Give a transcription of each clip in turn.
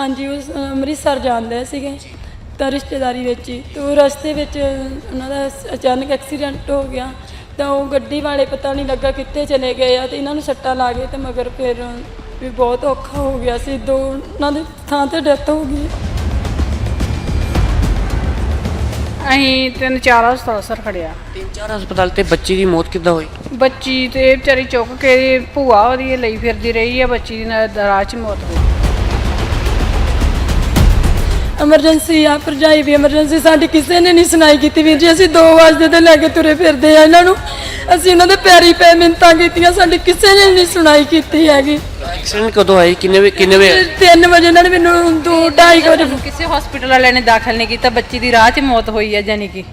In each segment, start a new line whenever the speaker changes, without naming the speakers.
ਹਾਂਜੀ ਉਹ ਅੰਮ੍ਰਿਤਸਰ ਜਾਂਦੇ ਸੀਗੇ ਤਾਂ ਰਿਸ਼ਤੇਦਾਰੀ ਵਿੱਚ ਹੀ। ਤੇ ਉਹ ਰਸਤੇ ਵਿੱਚ ਉਹਨਾਂ ਦਾ ਅਚਾਨਕ ਐਕਸੀਡੈਂਟ ਹੋ ਗਿਆ। ਤਾਂ ਉਹ ਗੱਡੀ ਵਾਲੇ ਪਤਾ ਨਹੀਂ ਲੱਗਾ ਕਿੱਥੇ ਚਲੇ ਗਏ ਆ ਤੇ ਇਹਨਾਂ ਨੂੰ ਸੱਟਾਂ ਲਾ ਗਏ ਤੇ ਮਗਰ ਫਿਰ ਵੀ ਬਹੁਤ ਔਖਾ ਹੋ ਗਿਆ ਸੀ। ਦੋ ਉਹਨਾਂ ਦੇ ਥਾਂ ਤੇ ਡੈਥ ਹੋ ਗਈ।
ਅਸੀਂ ਤਿੰਨ ਚਾਰ ਹਸਪਤਾਲ ਸਰ ਖੜਿਆ
ਤਿੰਨ ਚਾਰ ਹਸਪਤਾਲ ਤੇ ਬੱਚੀ ਦੀ ਮੌਤ ਕਿੱਦਾਂ ਹੋਈ?
ਬੱਚੀ ਤੇ ਵਿਚਾਰੀ ਚੁੱਕ ਕੇ ਭੂਆ ਉਹਦੀ ਲਈ ਫਿਰਦੀ ਰਹੀ ਆ ਬੱਚੀ ਦੀ ਨਾਲ ਰਾਹ 'ਚ ਮੌਤ ਹੋ ਗਈ।
ਐਮਰਜੈਂਸੀ ਆ ਭਰਜਾਈ ਵੀ ਐਮਰਜੈਂਸੀ ਸਾਡੀ ਕਿਸੇ ਨੇ ਨਹੀਂ ਸੁਣਾਈ ਕੀਤੀ ਵੀਰ ਜੀ। ਅਸੀਂ 2 ਵਜੇ ਤੇ ਲੈ ਕੇ ਤੁਰੇ ਫਿਰਦੇ ਆ ਇਹਨਾਂ ਨੂੰ। ਅਸੀਂ ਉਹਨਾਂ ਦੇ ਪੈਰੀ ਪੈ ਮਿੰਤਾਂ ਕੀਤੀਆਂ ਸਾਡੀ ਕਿਸੇ ਨੇ ਨਹੀਂ ਸੁਣਾਈ ਕੀਤੀ ਹੈਗੀ।
ਐਕਸੀਡੈਂਟ ਕਦੋਂ ਹੋਈ ਕਿੰਨੇ ਵੇ ਕਿੰਨੇ ਵੇ
3 ਵਜੇ ਇਹਨਾਂ ਨੇ ਮੈਨੂੰ 2 2:30 ਵਜੇ
ਕਿਸੇ ਹਸਪੀਟਲ ਵਾਲਿਆਂ ਨੇ ਦਾਖਲ ਨਹੀਂ ਕੀਤਾ ਬੱਚੀ ਦੀ ਰਾਹ 'ਚ ਮੌਤ ਹੋਈ ਹੈ ਜਾਨੀ ਕਿ।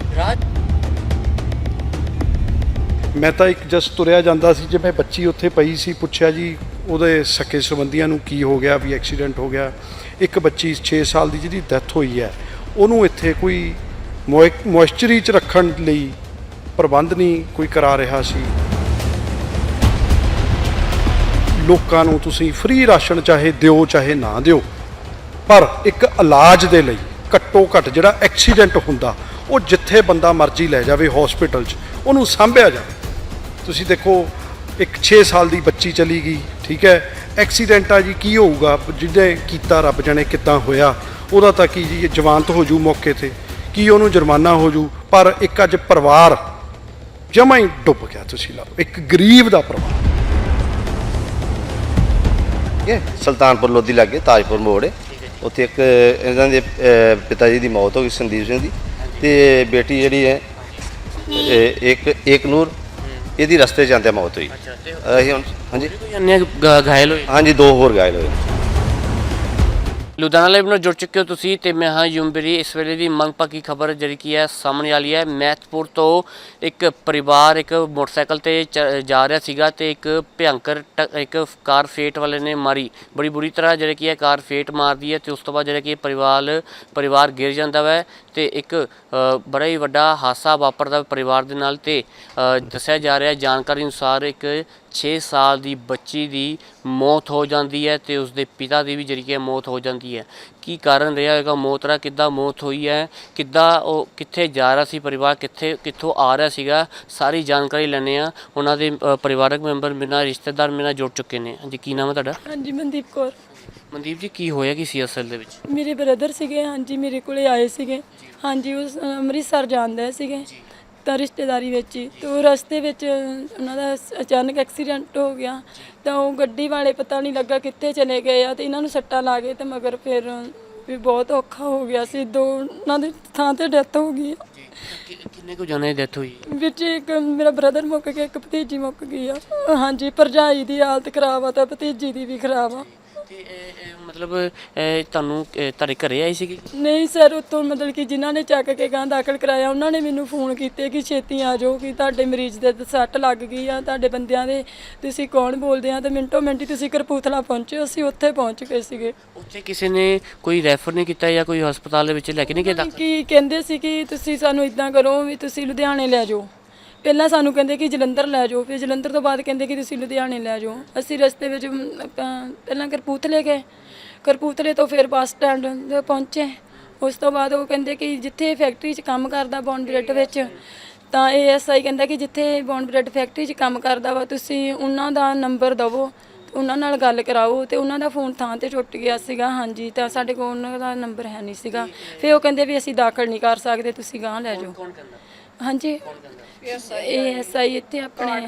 ਮੈਂ ਤਾਂ ਇੱਕ ਜਸ ਤੁਰਿਆ ਜਾਂਦਾ ਸੀ ਜਿਵੇਂ ਬੱਚੀ ਉੱਥੇ ਪਈ ਸੀ ਪੁੱਛਿਆ ਜੀ ਉਹਦੇ ਸਕੇ ਸੰਬੰਧੀਆਂ ਨੂੰ ਕੀ ਹੋ ਗਿਆ ਵੀ ਐਕਸੀਡੈਂਟ ਹੋ ਗਿਆ। ਇੱਕ ਬੱਚੀ 6 ਸਾਲ ਦੀ ਜਿਹਦੀ ਡੈਥ ਹੋਈ ਹੈ, ਉਹਨੂੰ ਇੱਥੇ ਕੋਈ ਮੋਇਸਚਰੀ ਚ ਰੱਖਣ ਲਈ ਪ੍ਰਬੰਧ ਨਹੀਂ ਕੋਈ ਕਰਾ ਰਿਹਾ ਸੀ। ਲੋਕਾਂ ਨੂੰ ਤੁਸੀਂ ਫ੍ਰੀ ਰਾਸ਼ਨ ਚਾਹੇ ਦਿਓ, ਚਾਹੇ ਨਾ ਦਿਓ, ਪਰ ਇੱਕ ਇਲਾਜ ਦੇ ਲਈ ਘੱਟੋ ਘੱਟ ਜਿਹੜਾ ਐਕਸੀਡੈਂਟ ਹੁੰਦਾ, ਉਹ ਜਿੱਥੇ ਬੰਦਾ ਮਰਜ਼ੀ ਲੈ ਜਾਵੇ ਹਸਪੀਟਲ 'ਚ, ਉਹਨੂੰ ਸਾਂਭਿਆ ਜਾਵੇ। ਤੁਸੀਂ ਦੇਖੋ, ਇੱਕ 6 ਸਾਲ ਦੀ ਬੱਚੀ ਚਲੀ ਗਈ ਠੀਕ ਹੈ? ਐਕਸੀਡੈਂਟ ਆ ਜੀ ਕੀ ਹੋਊਗਾ? ਜਿਹਨੇ ਕੀਤਾ ਰੱਬ ਜਾਣੇ ਕਿੱਦਾਂ ਹੋਇਆ? ਉਹਦਾ ਤਾਂ ਕੀ ਜੀ ਜਵਾਨਤ ਹੋ ਜੂ ਮੌਕੇ ਤੇ। ਕੀ ਉਹਨੂੰ ਜੁਰਮਾਨਾ ਹੋ ਜੂ? ਪਰ ਇੱਕ ਅੱਜ ਪਰਿਵਾਰ ਜਮਾ ਹੀ ਡੁੱਬ ਗਿਆ ਤੁਸੀਂ ਲਾਓ। ਇੱਕ ਗਰੀਬ ਦਾ ਪਰਿਵਾਰ।
ਠੀਕ ਹੈ? ਸੁਲਤਾਨਪੁਰ ਲੋਧੀ ਲਾਗੇ ਤਾਜਪੁਰ ਮੋੜ ਉੱਥੇ ਇੱਕ ਇਹਨਾਂ ਦੇ ਪਿਤਾ ਜੀ ਦੀ ਮੌਤ ਹੋ ਗਈ ਸੰਦੀਪ ਸਿੰਘ ਦੀ। ਤੇ ਬੇਟੀ ਜਿਹੜੀ ਹੈ ਇਹ ਇੱਕ ਏਕ ਨੂਰ ਇਹਦੀ ਰਸਤੇ ਜਾਂਦੇ ਮੌਤ ਹੋਈ। ਅਸੀਂ ਹੁਣ ਹਾਂਜੀ?
ਕੋਈ ਅੰਨੇ ਘਾਇਲ ਹੋਏ?
ਹਾਂਜੀ ਦੋ ਹੋਰ ਘਾਇਲ ਹੋਏ
ਲੁਧਿਆਣਾ ਲਾਈਵ ਨਾਲ ਜੁੜ ਚੁੱਕੇ ਹੋ ਤੁਸੀਂ ਤੇ ਮੈਂ ਹਾਂ ਯੂਮਬਰੀ ਇਸ ਵੇਲੇ ਦੀ ਮੰਗ ਪੱਕੀ ਖਬਰ ਜਿਹੜੀ ਕੀ ਹੈ, ਸਾਹਮਣੇ ਵਾਲੀ ਹੈ। ਮੈਥਪੁਰ ਤੋਂ ਇੱਕ ਪਰਿਵਾਰ, ਇੱਕ ਮੋਟਰਸਾਈਕਲ ਤੇ ਚ- ਜਾ ਰਿਹਾ ਸੀਗਾ ਤੇ ਇੱਕ ਭਿਅੰਕਰ ਟ- ਇੱਕ ਕਾਰ ਫੇਟ ਵਾਲੇ ਨੇ ਮਾਰੀ। ਬੜੀ ਬੁਰੀ ਤਰ੍ਹਾਂ ਜਿਹੜੀ ਕੀ ਹੈ, ਕਾਰ ਫੇਟ ਮਾਰਦੀ ਹੈ ਤੇ ਉਸ ਤੋਂ ਬਾਅਦ ਜਿਹੜਾ ਕੀ ਪਰਿਵਾਰ ਪਰਿਵਾਰ ਗਿਰ ਜਾਂਦਾ ਵੈ ਤੇ ਇੱਕ ਬੜਾ ਹੀ ਵੱਡਾ ਹਾਦਸਾ ਵਾਪਰਦਾ ਪਰਿਵਾਰ ਦੇ ਨਾਲ ਤੇ ਦੱਸਿਆ ਜਾ ਰਿਹਾ ਜਾਣਕਾਰੀ ਅਨੁਸਾਰ ਇੱਕ 6 ਸਾਲ ਦੀ ਬੱਚੀ ਦੀ ਮੌਤ ਹੋ ਜਾਂਦੀ ਹੈ ਤੇ ਉਸ ਦੇ ਪਿਤਾ ਦੀ ਵੀ ਜਿਹੜੀ ਹੈ ਮੌਤ ਹੋ ਜਾਂਦੀ ਹੈ। ਕੀ ਕਾਰਨ ਰਿਹਾ ਹੋਵੇਗਾ ਮੌਤ ਦਾ ਕਿੱਦਾਂ ਮੌਤ ਹੋਈ ਹੈ? ਕਿੱਦਾਂ ਉਹ ਕਿੱਥੇ ਜਾ ਰਿਹਾ ਸੀ ਪਰਿਵਾਰ? ਕਿੱਥੇ ਕਿੱਥੋਂ ਆ ਰਿਹਾ ਸੀਗਾ? ਸਾਰੀ ਜਾਣਕਾਰੀ ਲੈਣੇ ਆ ਉਹਨਾਂ ਦੇ ਪਰਿਵਾਰਕ ਮੈਂਬਰ ਮੇਰੇ ਰਿਸ਼ਤੇਦਾਰ ਮੇਰੇ ਜੁੜ ਚੁੱਕੇ ਨੇ। ਹਾਂਜੀ ਕੀ ਨਾਮ ਹੈ ਤੁਹਾਡਾ?
ਹਾਂਜੀ ਮਨਦੀਪ ਕੌਰ।
ਮਨਦੀਪ ਜੀ ਕੀ ਹੋਇਆ ਕੀ ਸੀ ਅਸਲ ਦੇ ਵਿੱਚ?
ਮੇਰੇ ਬ੍ਰਦਰ ਸੀਗੇ। ਹਾਂਜੀ ਮੇਰੇ ਕੋਲੇ ਆਏ ਸੀਗੇ। ਹਾਂਜੀ ਉਹ ਸ- ਅੰਮ੍ਰਿਤਸਰ ਜਾਂਦੇ ਸੀਗੇ। ਤਾਂ ਰਿਸ਼ਤੇਦਾਰੀ ਵਿੱਚ ਹੀ। ਤੇ ਉਹ ਰਸਤੇ ਵਿੱਚ ਉਹਨਾਂ ਦਾ ਅਚਾਨਕ ਐਕਸੀਡੈਂਟ ਹੋ ਗਿਆ। ਤਾਂ ਉਹ ਗੱਡੀ ਵਾਲੇ ਪਤਾ ਨਹੀਂ ਲੱਗਾ ਕਿੱਥੇ ਚਲੇ ਗਏ ਆ ਤੇ ਇਹਨਾਂ ਨੂੰ ਸੱਟਾਂ ਲਾ ਗਏ ਤੇ ਮਗਰ ਫਿਰ ਵੀ ਬਹੁਤ ਔਖਾ ਹੋ ਗਿਆ ਸੀ। ਦੋ ਉਹਨਾਂ ਦੇ ਥਾਂ ਤੇ ਡੈਥ ਹੋ ਗਈ ਆ।
ਕਿ- ਕਿੰਨੇ ਕੁ ਜਣੇ ਦੀ ਡੈਥ ਹੋਈ?
ਵਿੱਚ ਇੱਕ ਮੇਰਾ ਬ੍ਰਦਰ ਮੁੱਕ ਗਿਆ ਇੱਕ ਭਤੀਜੀ ਮੁੱਕ ਗਈ ਆ। ਹਾਂਜੀ ਭਰਜਾਈ ਦੀ ਹਾਲਤ ਖਰਾਬ ਆ ਤਾਂ ਭਤੀਜੀ ਦੀ ਵੀ ਖਰਾਬ ਆ।
ਤੇ ਇਹ- ਇਹ ਮਤਲਬ ਇਹ ਤੁਹਾਨੂੰ ਇਹ ਤੁਹਾਡੇ ਘਰੇ ਆਈ ਸੀਗੀ?
ਨਹੀਂ ਸਰ ਉਤੋਂ ਮਤਲਬ ਕਿ ਜਿਨ੍ਹਾਂ ਨੇ ਚੱਕ ਕੇ ਗਾਂ ਦਾਖਲ ਕਰਾਇਆ ਉਹਨਾਂ ਨੇ ਮੈਨੂੰ ਫੋਨ ਕੀਤੇ ਕਿ ਛੇਤੀ ਆ ਜਾਓ ਕਿ ਤੁਹਾਡੇ ਮਰੀਜ਼ ਦੇ ਸੱਟ ਲੱਗ ਗਈ ਆ ਤੁਹਾਡੇ ਬੰਦਿਆਂ ਦੇ ਤੁਸੀਂ ਕੌਣ ਬੋਲਦੇ ਆ? ਤੇ ਮਿੰਟੋ ਮਿੰਟ ਤੁਸੀਂ ਕਰਪੂਥਲਾ ਪਹੁੰਚੇ ਅਸੀਂ ਉੱਥੇ ਪਹੁੰਚ ਗਏ ਸੀਗੇ।
ਉੱਥੇ ਕਿਸੇ ਨੇ ਕੋਈ ਰੈਫਰ ਨਹੀਂ ਕੀਤਾ ਜਾਂ ਕੋਈ ਹਸਪਤਾਲ ਦੇ ਵਿੱਚ ਲੈ ਕੇ ਨਹੀਂ ਗਿਆ?
ਕਿ ਕਹਿੰਦੇ ਸੀ ਕਿ ਤੁਸੀਂ ਸਾਨੂੰ ਇਦਾਂ ਕਰੋ ਵੀ ਤੁਸੀਂ ਲੁਧਿਆਣੇ ਲੈ ਜਾਓ। ਪਹਿਲਾਂ ਸਾਨੂੰ ਕਹਿੰਦੇ ਕਿ ਜਲੰਧਰ ਲੈ ਜਾਓ ਫਿਰ ਜਲੰਧਰ ਤੋਂ ਬਾਅਦ ਕਹਿੰਦੇ ਕਿ ਤੁਸੀਂ ਲੁਧਿਆਣੇ ਲੈ ਜਾਓ। ਅਸੀਂ ਰਸਤੇ ਵਿੱਚ ਅਮ, ਆਪਾਂ ਪਹਿਲਾਂ ਕਰਪੂਥਲੇ ਗਏ। ਕਰਪੂਥਲੇ ਤੋਂ ਫਿਰ ਬੱਸ ਸਟੈਂਡ ਤੇ ਪਹੁੰਚੇ। ਉਸ ਤੋਂ ਬਾਅਦ ਉਹ ਕਹਿੰਦੇ ਕਿ ਜਿੱਥੇ ਫੈਕਟਰੀ 'ਚ ਕੰਮ ਕਰਦਾ ਬੌਂਡਬ੍ਰੈਡ ਵਿੱਚ ਤਾਂ ਏਐਸਆਈ ਕਹਿੰਦਾ ਕਿ ਜਿੱਥੇ ਬੌਂਡਬ੍ਰੈਡ ਫੈਕਟਰੀ 'ਚ ਕੰਮ ਕਰਦਾ ਵਾ ਤੁਸੀਂ ਉਹਨਾਂ ਦਾ ਨੰਬਰ ਦਵੋ ਉਹਨਾਂ ਨਾਲ ਗੱਲ ਕਰਾਓ ਤੇ ਉਹਨਾਂ ਦਾ ਫੋਨ ਥਾਂ ਤੇ ਟੁੱਟ ਗਿਆ ਸੀਗਾ। ਹਾਂਜੀ ਤਾਂ ਸਾਡੇ ਕੋਲ ਉਹਨਾਂ ਦਾ ਨੰਬਰ ਹੈ ਨਹੀਂ ਸੀਗਾ। ਫਿਰ ਉਹ ਕਹਿੰਦੇ ਵੀ ਅਸੀਂ ਦਾਖਲ ਨਹੀਂ ਕਰ ਸਕਦੇ ਤੁਸੀਂ ਗਾਂ ਲੈ ਜਾਓ। ਹਾਂਜੀ। ਏਐਸਆਈ ਇੱਥੇ ਆਪਣੇ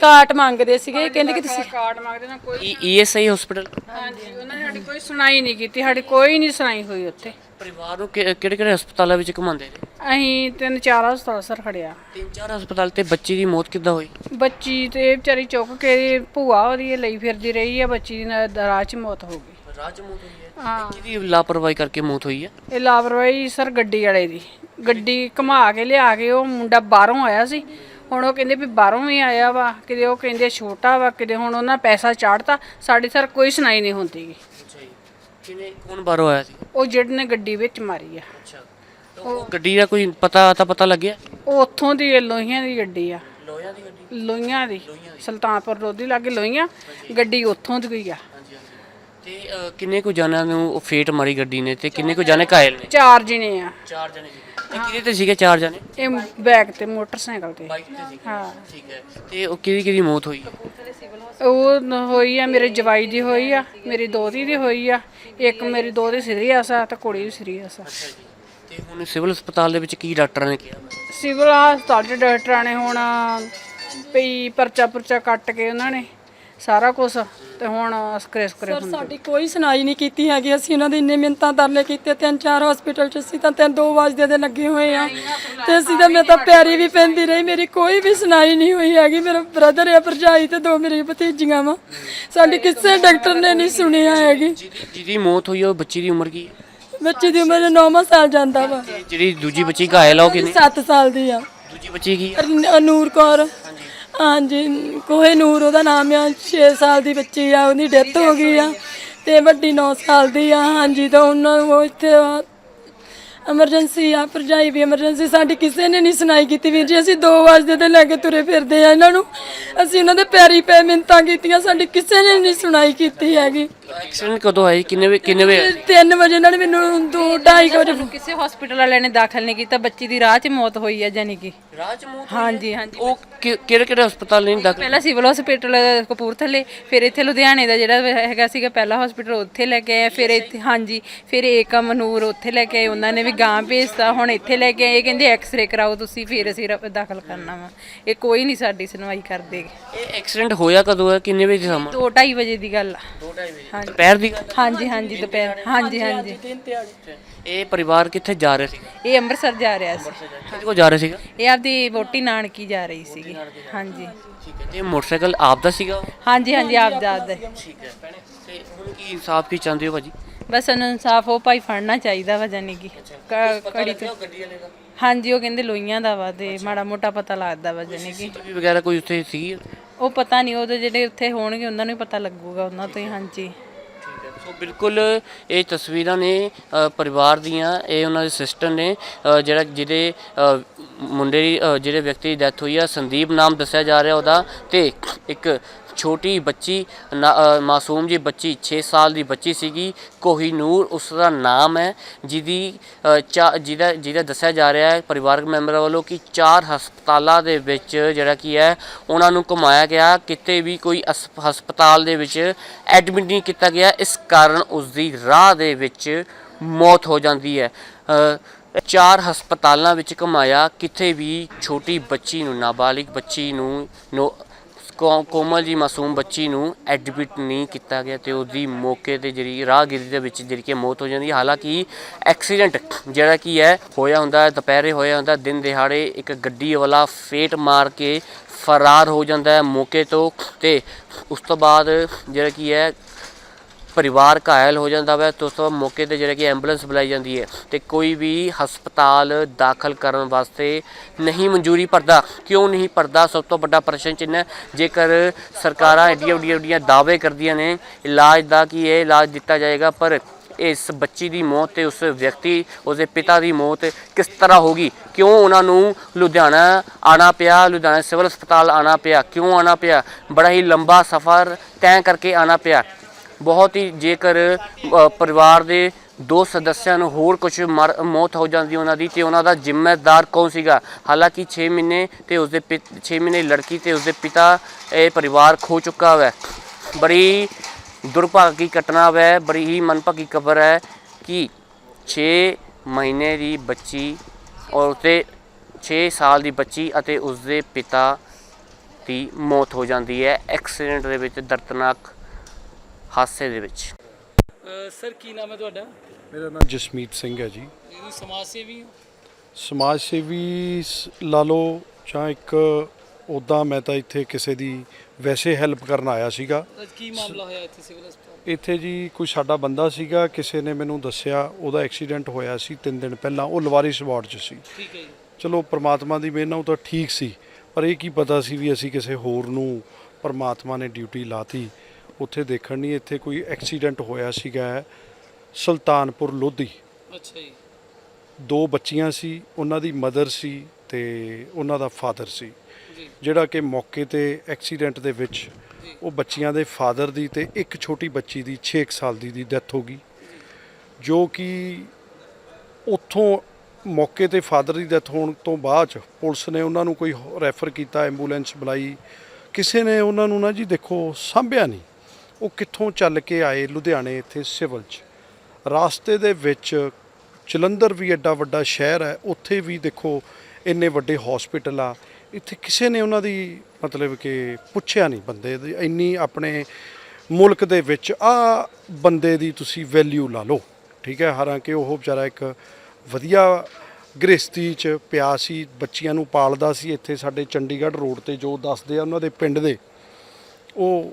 ਕਾਟ ਮੰਗਦੇ ਸੀਗੇ। ਕਹਿੰਦੇ ਕਿ ਤੁਸੀਂ
ਕਾਰਡ ਮੰਗਦੇ ਨਾ ਕੋਈ
ਈਐਸਆਈ ਹਸਪੀਟਲ
ਹਾਂਜੀ ਉਹਨਾਂ ਨੇ ਸਾਡੀ ਕੋਈ ਸੁਣਾਈ ਨਹੀਂ ਕੀਤੀ ਸਾਡੀ ਕੋਈ ਨਹੀਂ ਸੁਣਾਈ ਹੋਈ ਉੱਥੇ।
ਪਰਿਵਾਰ ਨੂੰ ਕਿਹੜੇ ਕਿਹੜੇ ਹਸਪਤਾਲਾਂ ਵਿੱਚ ਘੁਮਾਉਂਦੇ ਨੇ
ਅਸੀਂ ਤਿੰਨ ਚਾਰ ਹਸਪਤਾਲ ਸਰ ਖੜਿਆ
ਤਿੰਨ ਚਾਰ ਹਸਪਤਾਲ ਤੇ ਬੱਚੀ ਦੀ ਮੌਤ ਕਿੱਦਾਂ ਹੋਈ?
ਬੱਚੀ ਤੇ ਵਿਚਾਰੀ ਚੁੱਕ ਕੇ ਭੂਆ ਉਹਦੀ ਲਈ ਫਿਰਦੀ ਰਹੀ ਆ ਬੱਚੀ ਦੀ ਨਾਲ ਰਾਹ 'ਚ ਮੌਤ ਹੋ ਗਈ।
ਰਾਜ ਮੌਤ ਹੋਈ ਹੈ। ਲਾਪਰਵਾਹੀ ਕਰਕੇ ਮੌਤ ਹੋਈ ਹੈ?
ਇਹ ਲਾਪਰਵਾਹੀ ਸਰ ਗੱਡੀ ਵਾਲੇ ਦੀ। ਗੱਡੀ ਘੁਮਾ ਕੇ ਲਿਆ ਕੇ ਉਹ ਮੁੰਡਾ ਬਾਹਰੋਂ ਆਇਆ ਸੀ। ਹੁਣ ਉਹ ਕਹਿੰਦੇ ਵੀ ਬਾਹਰੋਂ ਵੀ ਆਇਆ ਵਾ। ਕਿਤੇ ਉਹ ਕਹਿੰਦੇ ਛੋਟਾ ਵਾ ਕਿਤੇ ਹੁਣ ਉਹਨਾਂ ਪੈਸਾ ਚਾੜਤਾ। ਸਾਡੀ ਸਰ ਕੋਈ ਸੁਣਾਈ ਨਹੀਂ ਹੁੰਦੀ ਗੀ।
ਅੱਛਾ ਜੀ। ਕਿਨੇ ਕੌਣ ਬਾਹਰੋਂ ਆਇਆ ਸੀ?
ਉਹ ਜਿਹੜੇ ਨੇ ਗੱਡੀ ਵਿੱਚ ਮਾਰੀ ਆ।
ਅੱਛਾ। ਉਹ ਗੱਡੀ ਦਾ ਕੋਈ ਪਤਾ ਤਾਂ ਪਤਾ ਲੱਗਿਆ?
ਉਹ ਉੱਥੋਂ ਦੀ ਲੋਹੀਆਂ ਦੀ ਗੱਡੀ ਆ।
ਲੋਹਿਆਂ ਦੀ ਗੱਡੀ?
ਲੋਹੀਆਂ ਦੀ। ਸੁਲਤਾਨਪੁਰ ਲੋਧੀ ਲਾਗੇ ਲੋਹੀਆਂ। ਗੱਡੀ ਉੱਥੋਂ ਦੀ ਗਈ ਆ।
ਤੇ ਅ, ਕਿੰਨੇ ਕੁ ਜਾਣਿਆਂ ਨੂੰ ਫੇਟ ਮਾਰੀ ਗੱਡੀ ਨੇ ਤੇ ਕਿੰਨੇ ਕੁ ਜਾਣੇ ਘਾਇਲ ਨੇ?
ਚਾਰ ਜਣੇ ਆ।
ਚਾਰ ਜਣੇ ਤੇ ਕਿਹਦੇ ਤੇ ਸੀਗੇ ਚਾਰ ਜਣੇ?
ਇਹ ਬੈਗ ਤੇ ਮੋਟਰਸਾਈਕਲ ਤੇ।
ਬਾਈਕ ਤੇ ਸੀਗੇ।
ਹਾਂ।
ਠੀਕ ਹੈ। ਤੇ ਉਹ ਕਿਹਦੀ ਕਿਹਦੀ ਮੌਤ ਹੋਈ?
ਉਹ ਨ- ਹੋਈ ਆ ਮੇਰੇ ਜਵਾਈ ਦੀ ਹੋਈ ਆ ਮੇਰੀ ਦੋਤੀ ਦੀ ਹੋਈ ਆ ਇੱਕ ਮੇਰੀ ਦੋਤੀ ਸੀਰੀਅਸ ਆ ਤੇ ਕੁੜੀ ਵੀ ਸੀਰੀਅਸ ਆ।
ਤੇ ਹੁਣ ਸਿਵਲ ਹਸਪਤਾਲ ਦੇ ਵਿੱਚ ਕੀ ਡਾਕਟਰਾਂ ਨੇ ਕਿਹਾ?
ਸਿਵਲ ਹਸਪਤਾਲ ਦੇ ਡਾਕਟਰਾਂ ਨੇ ਹੁਣ ਪਈ ਪਰਚਾ ਪੁਰਚਾ ਕੱਟ ਕੇ ਉਹਨਾਂ ਨੇ ਸਾਰਾ ਕੁਝ ਤੇ ਹੁਣ ਸਕ੍ਰੈਚ ਕਰੇ
ਸਰ ਸਾਡੀ ਕੋਈ ਸੁਣਾਈ ਨਹੀਂ ਕੀਤੀ ਹੈਗੀ। ਅਸੀਂ ਉਹਨਾਂ ਦੇ ਇੰਨੇ ਮਿੰਤਾਂ ਤਰਲੇ ਕੀਤੇ ਤਿੰਨ ਚਾਰ ਹਸਪੀਟਲ ਚ ਅਸੀਂ ਤਾਂ ਤਿੰਨ ਦੋ ਵਜੇ ਦੇ ਲੱਗੇ ਹੋਏ ਆ। ਤੇ ਅਸੀਂ ਤਾਂ ਮੈਂ ਤਾਂ ਪਿਆਰੀ ਵੀ ਪੈਂਦੀ ਰਹੀ। ਮੇਰੀ ਕੋਈ ਵੀ ਸੁਣਾਈ ਨਹੀਂ ਹੋਈ ਹੈਗੀ। ਮੇਰਾ ਬ੍ਰਦਰ ਹੈ ਭਰਜਾਈ ਤੇ ਦੋ ਮੇਰੀ ਭਤੀਜੀਆਂ ਵਾ। ਸਾਡੀ ਕਿਸੇ ਡਾਕਟਰ ਨੇ ਨਹੀਂ ਸੁਣਿਆ ਹੈਗੀ।
ਜਿਹਦੀ ਜਿਹਦੀ ਮੌਤ ਹੋਈ ਆ, ਉਹ ਬੱਚੀ ਦੀ ਉਮਰ ਕੀ ਹੈ
ਬੱਚੀ ਦੀ ਉਮਰ 9 ਸਾਲ ਜਾਂਦਾ ਵਾ।
ਤੇ ਜਿਹੜੀ ਦੂਜੀ ਬੱਚੀ ਘਾਇਲ ਆ ਉਹ ਕਿੰਨੀ?
7 ਸਾਲ ਦੀ ਆ।
ਦੂਜੀ ਬੱਚੀ ਕੀ ਹੈ
ਅਰ- ਨੂਰ ਕੌਰ। ਹਾਂਜੀ, ਕੋਹੇ ਨੂਰ, ਉਹਦਾ ਨਾਮ ਆ 6 ਸਾਲ ਦੀ ਬੱਚੀ ਆ, ਉਹਦੀ ਡੈਥ ਹੋ ਗਈ ਆ, ਤੇ ਵੱਡੀ 9 ਸਾਲ ਦੀ ਆ, ਹਾਂਜੀ, ਤਾਂ ਉਹਨਾਂ ਨੂੰ ਉਹ ਇੱਥੇ ਐਮਰਜੈਂਸੀ ਆ, ਭਰਜਾਈ ਵੀ ਐਮਰਜੈਂਸੀ ਸਾਡੀ ਕਿਸੇ ਨੇ ਨਹੀਂ ਸੁਣਾਈ ਕੀਤੀ ਵੀਰ ਜੀ, ਅਸੀਂ 2 ਵਜੇ ਤੇ ਲੈ ਕੇ ਤੁਰੇ ਫਿਰਦੇ ਆ ਇਹਨਾਂ ਨੂੰ, ਅਸੀਂ ਉਹਨਾਂ ਦੇ ਪੈਰੀ ਪੈ ਮਿੰਤਾਂ ਕੀਤੀਆਂ, ਸਾਡੀ ਕਿਸੇ ਨੇ ਨਹੀਂ ਸੁਣਾਈ ਕੀਤੀ ਹੈਗੀ।
ਐਕਸੀਡੈਂਟ ਕਦੋਂ ਹੋਇਆ ਜੀ? ਕਿੰਨੇ ਵੇ ਕਿੰਨੇ ਵੇ
3 ਵਜੇ ਇਹਨਾਂ ਨੇ ਮੈਨੂੰ 2 2:30 ਵਜੇ
ਕਿਸੇ ਹਸਪੀਟਲ ਵਾਲਿਆਂ ਨੇ ਦਾਖਲ ਨਹੀਂ ਕੀਤਾ ਬੱਚੀ ਦੀ ਰਾਹ 'ਚ ਮੌਤ ਹੋਈ ਹੈ ਜਾਨੀ ਕਿ।
ਰਾਜ ਮੌਤ
ਹਾਂਜੀ ਹਾਂਜੀ।
ਉਹ ਕਿ- ਕਿਹੜੇ ਕਿਹੜੇ ਹਸਪਤਾਲ ਨੇ ਦਾਖਲ?
ਪਹਿਲਾਂ ਸਿਵਲ ਹਸਪੀਟਲ ਕਪੂਰਥਲੇ ਫਿਰ ਇੱਥੇ ਲੁਧਿਆਣੇ ਦਾ ਜਿਹੜਾ ਹੈਗਾ ਸੀਗਾ ਪਹਿਲਾ ਹਸਪੀਟਲ ਉੱਥੇ ਲੈ ਕੇ ਆਏ ਫਿਰ ਇੱਥੇ ਹਾਂਜੀ ਫਿਰ ਏਕਮ ਨੂਰ ਉੱਥੇ ਲੈ ਕੇ ਆਏ ਉਹਨਾਂ ਨੇ ਵੀ ਗਾਂ ਭੇਜਤਾ ਹੁਣ ਇੱਥੇ ਲੈ ਕੇ ਆਏ ਇਹ ਕਹਿੰਦੇ ਐਕਸ-ਰੇ ਕਰਾਓ ਤੁਸੀਂ ਫਿਰ ਅਸੀਂ ਰ- ਦਾਖਲ ਕਰਨਾ ਵਾ। ਇਹ ਕੋਈ ਨਹੀਂ ਸਾਡੀ ਸੁਣਵਾਈ ਕਰਦੇ।
ਇਹ ਐਕਸੀਡੈਂਟ ਹੋਇਆ ਕਦੋਂ ਹੈ ਕਿੰਨੇ ਵਜੇ ਸਮਾਂ
2:30 ਵਜੇ ਦੀ ਗੱਲ ਆ। ਹਾਂਜੀ।
ਦੁਪਹਿਰ ਦੀ ਗੱਲ ਹੈ?
ਹਾਂਜੀ ਹਾਂਜੀ ਦੁਪਹਿਰ। ਹਾਂਜੀ ਹਾਂਜੀ
ਇਹ ਪਰਿਵਾਰ ਕਿੱਥੇ ਜਾ ਰਿਹਾ ਸੀਗਾ?
ਇਹ ਅੰਮ੍ਰਿਤਸਰ ਜਾ ਰਿਹਾ ਸੀ।
ਕਿਹਦੇ ਕੋਲ ਜਾ ਰਿਹਾ ਸੀਗਾ?
ਇਹ ਆਪਦੀ ਵੋਟੀ ਨਾਨਕੀ ਜਾ ਰਹੀ ਸੀਗੀ। ਹਾਂਜੀ।
ਠੀਕ ਹੈ। ਤੇ ਮੋਟਰਸਾਈਕਲ ਆਪ ਦਾ ਸੀਗਾ?
ਹਾਂਜੀ ਹਾਂਜੀ ਆਪ ਜਾਦ
ਠੀਕ ਹੈ ਤੇ ਹੁਣ ਕੀ ਇਨਸਾਫ ਕੀ ਚਾਹੁੰਦੇ ਹੋ ਭਾਜੀ?
ਬਸ ਸਾਨੂੰ ਇਨਸਾਫ ਉਹ ਭਾਈ ਫੜਨਾ ਚਾਹੀਦਾ ਵਾ ਜਾਨੀ ਕਿ ਕ- ਕੜੀ ਤੋਂ
ਗੱਡੀ ਵਾਲੇ ਦਾ?
ਹਾਂਜੀ ਉਹ ਕਹਿੰਦੇ ਲੋਈਆਂ ਦਾ ਵਾ ਤੇ ਮਾੜਾ ਮੋਟਾ ਪਤਾ ਲੱਗਦਾ ਵਾ ਜਾਨੀ ਕਿ
ਵਗੈਰਾ ਕੋਈ ਉੱਥੇ ਸੀਗੀ?
ਉਹ ਪਤਾ ਨਹੀਂ, ਉਹਦੇ ਜਿਹੜੇ ਉੱਥੇ ਹੋਣਗੇ, ਉਹਨਾਂ ਨੂੰ ਹੀ ਪਤਾ ਲੱਗੂਗਾ, ਉਹਨਾਂ ਤੋਂ ਹੀ, ਹਾਂਜੀ।
ਸੋ ਬਿਲਕੁਲ ਇਹ ਤਸਵੀਰਾਂ ਨੇ ਅ, ਪਰਿਵਾਰ ਦੀਆਂ ਇਹ ਉਹਨਾਂ ਦੇ ਸਿਸਟਰ ਨੇ ਅ, ਜਿਹੜਾ ਜਿਹਦੇ ਅ, ਮੁੰਡੇ ਦੀ ਅ, ਜਿਹੜੇ ਵਿਅਕਤੀ ਦੀ ਡੈਥ ਹੋਈ ਆ ਸੰਦੀਪ ਨਾਮ ਦੱਸਿਆ ਜਾ ਰਿਹਾ ਉਹਦਾ ਤੇ ਇੱਕ ਛੋਟੀ ਬੱਚੀ ਨਾ- ਅ, ਮਾਸੂਮ ਜੀ ਬੱਚੀ 6 ਸਾਲ ਦੀ ਬੱਚੀ ਸੀਗੀ ਕੋਹੀਨੂਰ ਉਸ ਦਾ ਨਾਮ ਹੈ ਜਿਹਦੀ ਅ, ਚਾ- ਜਿਹਦਾ ਜਿਹਦਾ ਦੱਸਿਆ ਜਾ ਰਿਹਾ ਹੈ ਪਰਿਵਾਰਕ ਮੈਂਬਰਾਂ ਵੱਲੋਂ ਕਿ ਚਾਰ ਹਸਪਤਾਲਾਂ ਦੇ ਵਿੱਚ ਜਿਹੜਾ ਕੀ ਹੈ ਉਹਨਾਂ ਨੂੰ ਘੁਮਾਇਆ ਗਿਆ ਕਿਤੇ ਵੀ ਕੋਈ ਅਸ- ਹਸਪਤਾਲ ਦੇ ਵਿੱਚ ਐਡਮਿਟ ਨਹੀਂ ਕੀਤਾ ਗਿਆ ਇਸ ਕਾਰਨ ਉਸ ਦੀ ਰਾਹ ਦੇ ਵਿੱਚ ਮੌਤ ਹੋ ਜਾਂਦੀ ਹੈ। ਚਾਰ ਹਸਪਤਾਲਾਂ ਵਿੱਚ ਘੁਮਾਇਆ ਕਿਤੇ ਵੀ ਛੋਟੀ ਬੱਚੀ ਨੂੰ, ਨਾਬਾਲਿਗ ਬੱਚੀ ਨੂੰ, ਨੋ- ਕੋ- ਕੋਮਲ ਜੀ ਮਾਸੂਮ ਬੱਚੀ ਨੂੰ ਐਡਮਿਟ ਨਹੀਂ ਕੀਤਾ ਗਿਆ ਤੇ ਉਹਦੀ ਮੌਕੇ ਤੇ ਜਿਹੜੀ ਰਾਹਗੀਰੀ ਦੇ ਵਿੱਚ ਜਿਹੜੀ ਕਿ ਮੌਤ ਹੋ ਜਾਂਦੀ ਹੈ। ਹਾਲਾਂਕਿ ਐਕਸੀਡੈਂਟ ਜਿਹੜਾ ਕੀ ਹੈ, ਹੋਇਆ ਹੁੰਦਾ ਹੈ, ਦੁਪਹਿਰੇ ਹੋਇਆ ਹੁੰਦਾ ਦਿਨ ਦਿਹਾੜੇ ਇੱਕ ਗੱਡੀ ਵਾਲਾ ਫੇਟ ਮਾਰ ਕੇ ਫਰਾਰ ਹੋ ਜਾਂਦਾ ਹੈ ਮੌਕੇ ਤੋਂ ਤੇ ਉਸ ਤੋਂ ਬਾਅਦ ਜਿਹੜਾ ਕੀ ਹੈ ਪਰਿਵਾਰ ਘਾਇਲ ਹੋ ਜਾਂਦਾ ਵਾ, ਤੇ ਉਸ ਤੋਂ ਬਾਅਦ ਮੌਕੇ ਤੇ ਜਿਹੜਾ ਕਿ ਐਂਬੂਲੈਂਸ ਬੁਲਾਈ ਜਾਂਦੀ ਹੈ ਤੇ ਕੋਈ ਵੀ ਹਸਪਤਾਲ ਦਾਖਲ ਕਰਨ ਵਾਸਤੇ ਨਹੀਂ ਮਨਜ਼ੂਰੀ ਭਰਦਾ। ਕਿਉਂ ਨਹੀਂ ਭਰਦਾ? ਸਭ ਤੋਂ ਵੱਡਾ ਪ੍ਰਸ਼ਨ ਚਿੰਨ੍ਹ ਹੈ। ਜੇਕਰ ਸਰਕਾਰਾਂ ਐਡੀਆਂ ਵੱਡੀਆਂ ਵੱਡੀਆਂ ਦਾਅਵੇ ਕਰਦੀਆਂ ਨੇ, ਇਲਾਜ ਦਾ ਕਿ ਇਹ ਇਲਾਜ ਦਿੱਤਾ ਜਾਏਗਾ? ਪਰ ਇਸ ਬੱਚੀ ਦੀ ਮੌਤ ਤੇ ਉਸ ਵਿਅਕਤੀ, ਉਸਦੇ ਪਿਤਾ ਦੀ ਮੌਤ ਕਿਸ ਤਰ੍ਹਾਂ ਹੋਗੀ ਕਿਉਂ ਉਹਨਾਂ ਨੂੰ ਲੁਧਿਆਣਾ ਆਣਾ ਪਿਆ? ਲੁਧਿਆਣਾ ਸਿਵਲ ਹਸਪਤਾਲ ਆਣਾ ਪਿਆ। ਕਿਉਂ ਆਣਾ ਪਿਆ? ਬੜਾ ਹੀ ਲੰਬਾ ਸਫ਼ਰ ਤੈਅ ਕਰਕੇ ਆਣਾ ਪਿਆ। ਬਹੁਤ ਹੀ ਜੇਕਰ ਪਰਿਵਾਰ ਦੇ ਦੋ ਸਦੱਸਿਆਂ ਨੂੰ ਹੋਰ ਕੁਝ ਮੌਤ ਹੋ ਜਾਂਦੀ ਉਹਨਾਂ ਦੀ ਤੇ ਉਹਨਾਂ ਦਾ ਜ਼ਿੰਮੇਦਾਰ ਕੌਣ ਸੀਗਾ? ਹਾਲਾਂਕਿ 6 ਮਹੀਨੇ ਤੇ ਉਸਦੇ 6 ਮਹੀਨੇ ਲੜਕੀ ਤੇ ਉਸਦੇ ਪਿਤਾ, ਇਹ ਪਰਿਵਾਰ ਖੋ ਚੁੱਕਾ ਹੈ ਬੜੀ ਦੁਰਭਾਗੀ ਘਟਨਾ ਹੈ ਬੜੀ ਹੀ ਮਨਭਾਗੀ ਖਬਰ ਹੈ ਕਿ 6 ਮਹੀਨੇ ਦੀ ਬੱਚੀ ਔਰ ਉਸਦੇ 6 ਸਾਲ ਦੀ ਬੱਚੀ ਅਤੇ ਉਸਦੇ ਪਿਤਾ ਦੀ ਮੌਤ ਹੋ ਜਾਂਦੀ ਹੈ। ਐਕਸੀਡੈਂਟ ਦੇ ਵਿੱਚ ਦਰਦਨਾਕ ਹਾਦਸੇ ਦੇ ਵਿੱਚ।
ਸਰ ਕੀ ਨਾਮ ਹੈ ਤੁਹਾਡਾ?
ਮੇਰਾ ਨਾਮ ਜਸਮੀਤ ਸਿੰਘ ਹੈ ਜੀ।
ਤੁਸੀਂ ਸਮਾਜ ਸੇਵੀ ਹੋ?
ਸਮਾਜ ਸੇਵੀ ਲਾ ਲਓ ਜਾਂ ਇੱਕ ਉੱਦਾਂ ਮੈਂ ਤਾਂ ਇੱਥੇ ਕਿਸੇ ਦੀ ਵੈਸੇ ਹੈਲਪ ਕਰਨ ਆਇਆ ਸੀਗਾ।
ਅੱਜ ਕੀ ਮਾਮਲਾ ਹੋਇਆ ਇੱਥੇ ਸਿਵਲ ਹਸਪਤਾਲ?
ਇੱਥੇ ਜੀ ਕੋਈ ਸਾਡਾ ਬੰਦਾ ਸੀਗਾ ਕਿਸੇ ਨੇ ਮੈਨੂੰ ਦੱਸਿਆ ਉਹਦਾ ਐਕਸੀਡੈਂਟ ਹੋਇਆ ਸੀ 3 ਦਿਨ ਪਹਿਲਾਂ ਉਹ ਲਵਾਰਿਸ ਵਾਰਡ 'ਚ ਸੀ।
ਠੀਕ ਹੈ ਜੀ।
ਚਲੋ ਪ੍ਰਮਾਤਮਾ ਦੀ ਮਿਹਰ ਨਾਲ ਉਹ ਤਾਂ ਠੀਕ ਸੀ ਪਰ ਇਹ ਕੀ ਪਤਾ ਸੀ ਵੀ ਅਸੀਂ ਕਿਸੇ ਹੋਰ ਨੂੰ ਪ੍ਰਮਾਤਮਾ ਨੇ ਡਿਊਟੀ ਲਾਤੀ। ਉੱਥੇ ਦੇਖਣ ਨਹੀਂ ਇੱਥੇ ਕੋਈ ਐਕਸੀਡੈਂਟ ਹੋਇਆ ਸੀਗਾ ਸੁਲਤਾਨਪੁਰ ਲੋਧੀ।
ਅੱਛਾ ਜੀ।
ਦੋ ਬੱਚੀਆਂ ਸੀ ਉਹਨਾਂ ਦੀ ਮਦਰ ਸੀ ਤੇ ਉਹਨਾਂ ਦਾ ਫਾਦਰ ਸੀ। ਜਿਹੜਾ ਕਿ ਮੌਕੇ ਤੇ ਐਕਸੀਡੈਂਟ ਦੇ ਵਿੱਚ ਉਹ ਬੱਚੀਆਂ ਦੇ ਫਾਦਰ ਦੀ ਤੇ ਇੱਕ ਛੋਟੀ ਬੱਚੀ ਦੀ 6 ਸਾਲ ਦੀ ਦੀ ਡੈਥ ਹੋ ਗਈ। ਜੋ ਕਿ ਉੱਥੋਂ ਮੌਕੇ ਤੇ ਫਾਦਰ ਦੀ ਡੈਥ ਹੋਣ ਤੋਂ ਬਾਅਦ 'ਚ ਪੁਲਿਸ ਨੇ ਉਹਨਾਂ ਨੂੰ ਕੋਈ ਰੈਫਰ ਕੀਤਾ ਐਂਬੂਲੈਂਸ ਬੁਲਾਈ। ਕਿਸੇ ਨੇ ਉਹਨਾਂ ਨੂੰ ਨਾ ਜੀ ਦੇਖੋ ਸਾਂਭਿਆ ਨਹੀਂ। ਉਹ ਕਿੱਥੋਂ ਚੱਲ ਕੇ ਆਏ ਲੁਧਿਆਣੇ ਇੱਥੇ ਸਿਵਲ 'ਚ? ਰਾਸਤੇ ਦੇ ਵਿੱਚ ਜਲੰਧਰ ਵੀ ਐਡਾ ਵੱਡਾ ਸ਼ਹਿਰ ਹੈ, ਉੱਥੇ ਵੀ ਦੇਖੋ ਇੰਨੇ ਵੱਡੇ ਹਸਪੀਟਲ ਆ। ਇੱਥੇ ਕਿਸੇ ਨੇ ਉਹਨਾਂ ਦੀ ਮਤਲਬ ਕਿ ਪੁੱਛਿਆ ਨਹੀਂ ਬੰਦੇ ਦੀ, ਇੰਨੀ ਆਪਣੇ ਮੁਲਕ ਦੇ ਵਿੱਚ ਆ ਬੰਦੇ ਦੀ ਤੁਸੀਂ ਵੈਲਿਊ ਲਾ ਲਓ, ਠੀਕ ਹੈ? ਹਾਲਾਂਕਿ ਉਹ ਵਿਚਾਰਾ ਇੱਕ ਵਧੀਆ ਗ੍ਰਸਤੀ ਚ ਪਿਆ ਸੀ, ਬੱਚੀਆਂ ਨੂੰ ਪਾਲਦਾ ਸੀ ਇੱਥੇ ਸਾਡੇ ਚੰਡੀਗੜ੍ਹ ਰੋਡ ਤੇ ਜੋ ਦੱਸਦੇ ਆ ਉਹਨਾਂ ਦੇ ਪਿੰਡ ਦੇ। ਉਹ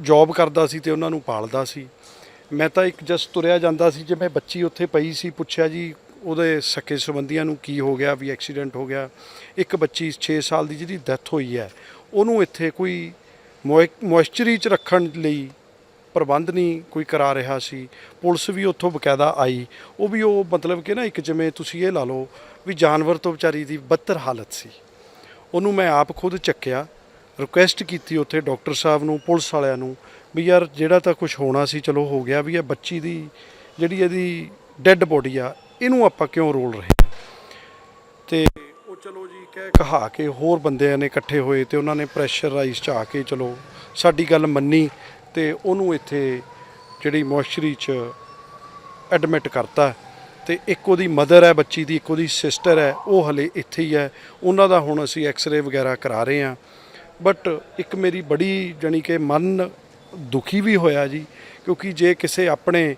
ਜੌਬ ਕਰਦਾ ਸੀ ਤੇ ਉਹਨਾਂ ਨੂੰ ਪਾਲਦਾ ਸੀ। ਮੈਂ ਤਾਂ ਇੱਕ ਜਸ ਤੁਰਿਆ ਜਾਂਦਾ ਸੀ ਜਿਵੇਂ ਬੱਚੀ ਉੱਥੇ ਪਈ ਸੀ, ਪੁੱਛਿਆ ਜੀ ਉਹਦੇ ਸਕੇ ਸੰਬੰਧੀਆਂ ਨੂੰ ਕੀ ਹੋ ਗਿਆ, ਵੀ ਐਕਸੀਡੈਂਟ ਹੋ ਗਿਆ। ਇੱਕ ਬੱਚੀ 6 ਸਾਲ ਦੀ ਜਿਹਦੀ ਡੈਥ ਹੋਈ ਹੈ, ਉਹਨੂੰ ਇੱਥੇ ਕੋਈ ਮੋਇਸਚਰੀ ਚ ਰੱਖਣ ਲਈ ਪ੍ਰਬੰਧ ਨਹੀਂ ਕੋਈ ਕਰਾ ਰਿਹਾ ਸੀ। ਪੁਲਿਸ ਵੀ ਉੱਥੋਂ ਬਕਾਇਦਾ ਆਈ। ਉਹ ਵੀ ਉਹ ਮਤਲਬ ਕਿ ਨਾ ਇੱਕ ਜਿਵੇਂ ਤੁਸੀਂ ਇਹ ਲਾ ਲਓ ਵੀ ਜਾਨਵਰ ਤੋਂ ਵਿਚਾਰੀ ਦੀ ਬੱਤਰ ਹਾਲਤ ਸੀ। ਉਹਨੂੰ ਮੈਂ ਆਪ ਖੁਦ ਚੱਕਿਆ। ਰਿਕੁਐਸਟ ਕੀਤੀ ਉੱਥੇ ਡਾਕਟਰ ਸਾਹਿਬ ਨੂੰ, ਪੁਲਿਸ ਵਾਲਿਆਂ ਨੂੰ ਵੀ ਯਾਰ ਜਿਹੜਾ ਤਾਂ ਕੁਝ ਹੋਣਾ ਸੀ, ਚਲੋ ਹੋ ਗਿਆ ਵੀ ਇਹ ਬੱਚੀ ਦੀ ਜਿਹੜੀ ਇਹਦੀ ਡੈੱਡ ਬੋਡੀ ਆ, ਇਹਨੂੰ ਆਪਾਂ ਕਿਉਂ ਰੋਲ ਰਹੇ ਹਾਂ? ਤੇ ਉਹ ਚਲੋ ਜੀ ਕਹਿ ਕਹਾ ਕੇ ਹੋਰ ਬੰਦਿਆਂ ਨੇ ਇਕੱਠੇ ਹੋਏ ਤੇ ਉਹਨਾਂ ਨੇ ਪ੍ਰੈਸ਼ਰਾਈਜ਼ ਚ ਆ ਕੇ ਚਲੋ ਸਾਡੀ ਗੱਲ ਮੰਨੀ ਤੇ ਉਹਨੂੰ ਇੱਥੇ ਜਿਹੜੀ ਮੋਸ਼ਰੀ ਚ ਐਡਮਿਟ ਕਰਤਾ ਤੇ ਇੱਕ ਉਹਦੀ ਮਦਰ ਹੈ ਬੱਚੀ ਦੀ, ਇੱਕ ਉਹਦੀ ਸਿਸਟਰ ਹੈ, ਉਹ ਹਲੇ ਇੱਥੇ ਹੀ ਹੈ ਉਹਨਾਂ ਦਾ ਹੁਣ ਅਸੀਂ ਐਕਸ-ਰੇ ਵਗੈਰਾ ਕਰਾ ਰਹੇ ਹਾਂ ਬਟ ਇੱਕ ਮੇਰੀ ਬੜੀ ਜਾਣੀ ਕਿ ਮਨ ਦੁਖੀ ਵੀ ਹੋਇਆ ਜੀ ਕਿਉਂਕਿ ਜੇ ਕਿਸੇ ਆਪਣੇ